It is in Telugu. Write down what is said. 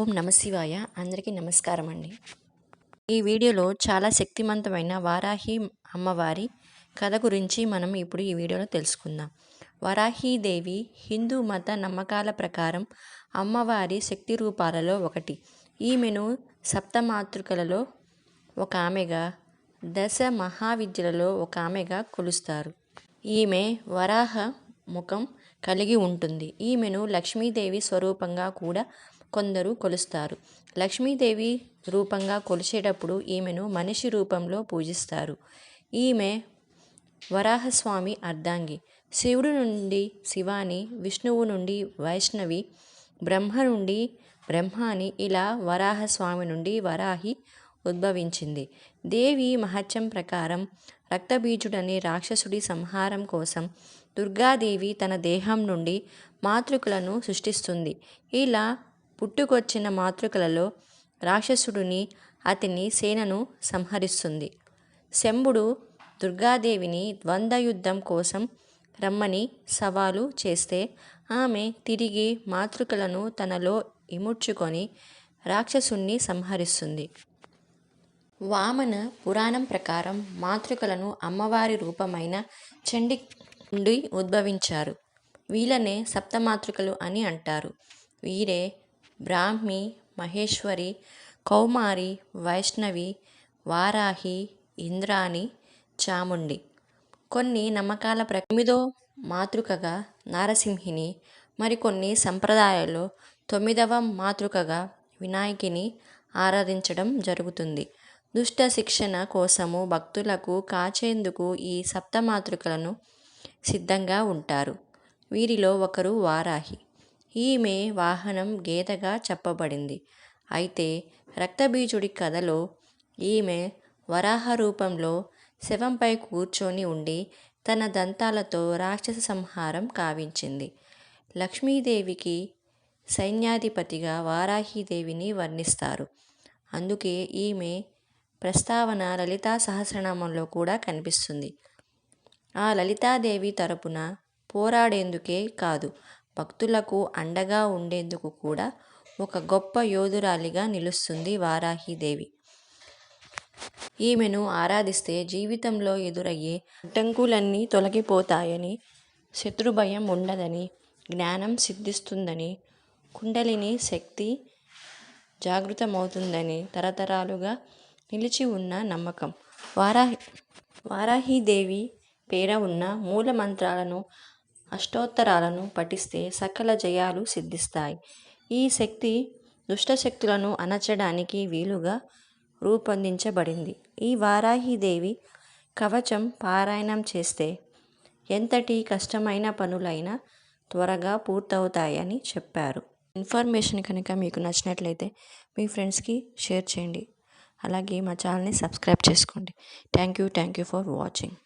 ఓం నమశివాయ అందరికీ నమస్కారం అండి. ఈ వీడియోలో చాలా శక్తివంతమైన వారాహి అమ్మవారి కథ గురించి మనం ఇప్పుడు ఈ వీడియోలో తెలుసుకుందాం. వరాహీదేవి హిందూ మత నమ్మకాల ప్రకారం అమ్మవారి శక్తి రూపాలలో ఒకటి. ఈమెను సప్తమాతృకలలో ఒక ఆమెగా దశ మహావిద్యలలో ఒక ఆమెగా కొలుస్తారు. ఈమె వరాహ ముఖం కలిగి ఉంటుంది. ఈమెను లక్ష్మీదేవి స్వరూపంగా కూడా కొందరు కొలుస్తారు. లక్ష్మీదేవి రూపంగా కొలిచేటప్పుడు ఈమెను మనిషి రూపంలో పూజిస్తారు. ఈమె వరాహస్వామి అర్ధాంగి. శివుడు నుండి శివాని విష్ణువు నుండి వైష్ణవి బ్రహ్మ నుండి బ్రహ్మాని ఇలా వరాహస్వామి నుండి వరాహి ఉద్భవించింది. దేవి మహత్యం ప్రకారం రక్తబీజుడనే రాక్షసుడి సంహారం కోసం దుర్గాదేవి తన దేహం నుండి మాతృకులను సృష్టిస్తుంది. ఇలా పుట్టుకొచ్చిన మాతృకలలో రాక్షసుడిని అతని సేనను సంహరిస్తుంది. శంభుడు దుర్గాదేవిని ద్వంద్వయుద్ధం కోసం రమ్మని సవాలు చేస్తే ఆమె తిరిగి మాతృకలను తనలో ఇముడ్చుకొని రాక్షసుణ్ణి సంహరిస్తుంది. వామన పురాణం ప్రకారం మాతృకలను అమ్మవారి రూపమైన చండి నుండి ఉద్భవించారు. వీళ్ళనే సప్తమాతృకలు అని అంటారు. వీరే బ్రాహ్మి మహేశ్వరి కౌమారి వైష్ణవి వారాహి ఇంద్రాణి చాముండి. కొన్ని నమ్మకాల ప్ర తొమ్మిదో మాతృకగా నారసింహిని మరికొన్ని సంప్రదాయాల్లో తొమ్మిదవ మాతృకగా వినాయకిని ఆరాధించడం జరుగుతుంది. దుష్ట శిక్షణ కోసము భక్తులకు కాచేందుకు ఈ సప్తమాతృకలను సిద్ధంగా ఉంటారు. వీరిలో ఒకరు వారాహి. ఈమె వాహనం గీతగా చెప్పబడింది. అయితే రక్తబీజుడి కథలో ఈమె వరాహ రూపంలో శవంపై కూర్చొని ఉండి తన దంతాలతో రాక్షస సంహారం కావించింది. లక్ష్మీదేవికి సైన్యాధిపతిగా వారాహిదేవిని వర్ణిస్తారు. అందుకే ఈమె ప్రస్తావన లలితా సహస్రనామంలో కూడా కనిపిస్తుంది. ఆ లలితాదేవి తరపున పోరాడేందుకే కాదు భక్తులకు అండగా ఉండేందుకు కూడా ఒక గొప్ప యోధురాలిగా నిలుస్తుంది వారాహిదేవి. ఈమెను ఆరాధిస్తే జీవితంలో ఎదురయ్యే అడ్డంకులన్నీ తొలగిపోతాయని శత్రుభయం ఉండదని జ్ఞానం సిద్ధిస్తుందని కుండలిని శక్తి జాగృతమవుతుందని తరతరాలుగా నిలిచి ఉన్న నమ్మకం. వారాహి వారాహిదేవి పేర ఉన్న మూల మంత్రాలను అష్టోత్తరాలను పఠిస్తే సకల జయాలు సిద్ధిస్తాయి. ఈ శక్తి దుష్టశక్తులను అణచడానికి వీలుగా రూపొందించబడింది. ఈ వారాహిదేవి కవచం పారాయణం చేస్తే ఎంతటి కష్టమైన పనులైనా త్వరగా పూర్తవుతాయని చెప్పారు. ఇన్ఫర్మేషన్ కనుక మీకు నచ్చినట్లయితే మీ ఫ్రెండ్స్కి షేర్ చేయండి. అలాగే మా ఛానల్ని సబ్స్క్రైబ్ చేసుకోండి. Thank you thank you for watching.